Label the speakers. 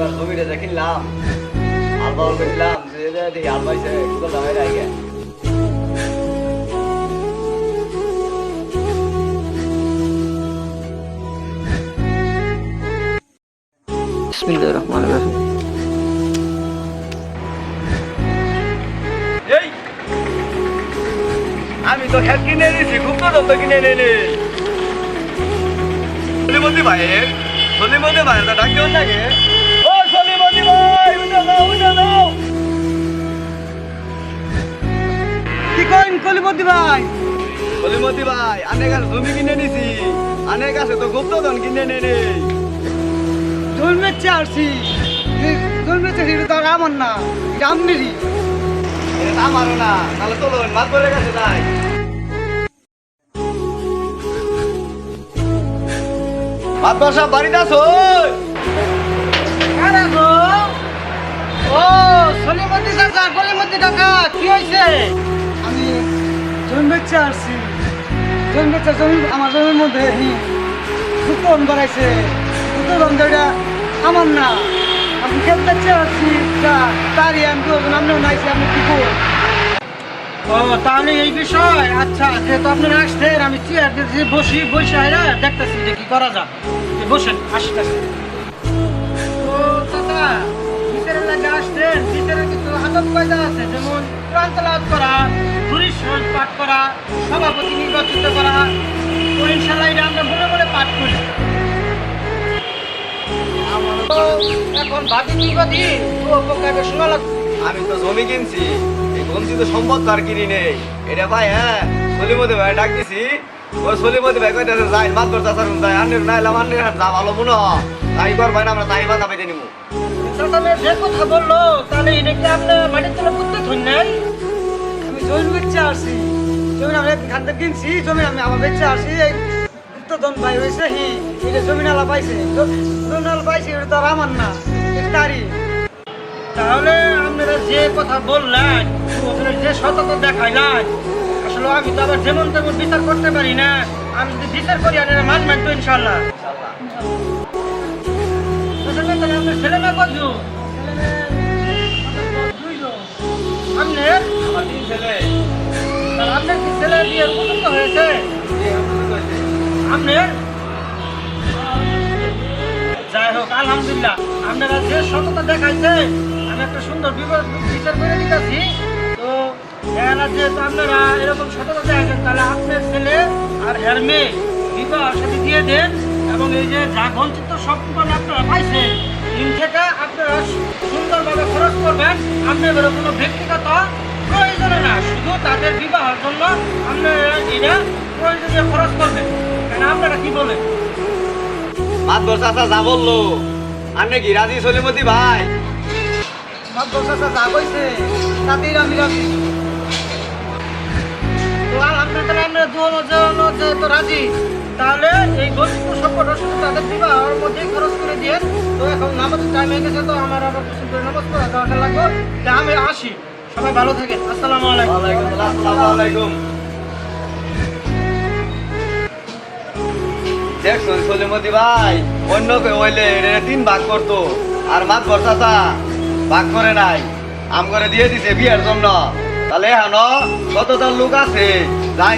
Speaker 1: এবার আলবা যে দেখি আগে।
Speaker 2: বিসমিল্লাহির রহমানির রহিম।
Speaker 1: এই! আমি তো হ্যাক কিনে নিয়েছি খুব তো তো কিনে নিয়ে সলিমতি ভাই ভাই তো ডাক নাকি সলিমতি ভাই উঠে দাও উঠে দাও
Speaker 2: কি কইন কলিপতি ভাই?
Speaker 1: সলিমতি ভাই আনের কাছে জমি কিনে নিছি। আনের কাছে তো গুপ্তধন কিনে নে নে।
Speaker 2: জন্মেছে আসছি জন্মেছে এটা তো আর আমার না এটা আমনেরই।
Speaker 1: এটা আমারও না তাহলে চলুন মাছ ধরে গেছে তাই। মাতবার সব বাড়িতে আছো
Speaker 2: আরে গো ও সলিমতি চাচা কলিমতি কাকা কি হয়েছে আমি জন্মেছে আসছি। জন্মেছে জমি আমার জমির মধ্যে দুতন বাড়াইছে দুতন এটা আমার না আমি খেলতে আসছি। তারই আমি নামলেও নাইছি আমি কি করব? ও তাহলে এই বিষয়? আচ্ছা যেহেতু আপনারা আসছেন আমি চেয়ার দিয়ে বসি বসে আয়রা দেখতেছি যে কি করা যায় যে বসেন আসতেছি চাচা বিচারের বিচারের কিছু আদব আছে, যেমন কোরআন করা ধুরির সহজ পাঠ করা, সভাপতি নির্বাচিত করা। ইনশাল্লাহ এটা আমরা মনে মনে পাঠ করি। এখন ভাবি কি বাদি শোনা
Speaker 1: আমি তো জমি কিনছি, এই বঞ্চিত সম্পদ তো আর কিনি নেই। এটা ভাই হ্যাঁ সলিমতি ভাই ডাক দিছি। ওই সলিমতি ভাই কইতেছে যাই ধরতে আসুন যাই, আন্নের না এলাম আন্নের যা ভালো মনে হয়। তাই করবাই না, আমরা তাই বাধা পেতে নিবো
Speaker 2: সরকারের যে কথা বলল, তাহলে এটা কি আপনি মাটির তলে পুঁততে ধরুন নাই? আমি জমি বেচে আসছি জমি আমি থেকে কিনছি জমি আমি আবার বেচে আসছি এই হয়েছে, হি জমি নালা পাইছে। জমি পাইছে তো আর আমার না তারই। আপনারা যে কথা বললেন আপনারা যে সততা দেখাইলেন, আসলে আমি তো আবার যেমন তেমন বিচার করতে পারি না, আমি যদি বিচার করি আপনারা মানবেন তো ইনশাল্লাহ তাহলে আপনার ছেলে মেয়ে
Speaker 1: ছেলে
Speaker 2: তাহলে আপনার হয়েছে? আপনার যাই হোক, আলহামদুলিল্লাহ। আপনারা যে সততা দেখাইছে, আমি একটা সুন্দর বিচার করে দিতেছি। তো এরা যেহেতু আপনারা এরকম সততা দেখাচ্ছেন তাহলে আপনার ছেলে আর হের মেয়ে বিবাহ সাথে দিয়ে দেন। এবং এই যে যা বঞ্চিত সম্পূর্ণ আপনারা পাইছেন দিন থেকে আপনারা সুন্দরভাবে খরচ করবেন আপনাদের কোনো ব্যক্তিগত প্রয়োজনে না শুধু তাদের বিবাহের জন্য আপনারা এটা প্রয়োজনীয় খরচ করবেন। কেন আপনারা কি বলেন?
Speaker 1: ধরতে আসা যা বলল আন্নে কি রাজি সলিমতি ভাই?
Speaker 2: মাদ্রাসা যা কইছে তাতেই আমি রাজি। তো আলহামদুলিল্লাহ আমরা দুজন যেহেতু রাজি। তাহলে এই গরিব শুধু তাদের বিবাহের মধ্যেই খরচ করে দিয়ে। তো এখন নামাজের টাইম হয়ে গেছে, তো আমার আবার কিছু করে নামাজ পড়া দরকার লাগবে। আমি আসি। সবাই ভালো থাকেন। আসসালামু আলাইকুম।
Speaker 1: আসসালাম দেখছ, সলিমতি ভাই, অন্য ভাগ করতো। আর মাছ ভরসাতা ভাগ করে নাই। আম করে দিয়ে দিছে বিয়ের জন্য। তাহলে হ্যাঁ কতটা লোক আছে? যাই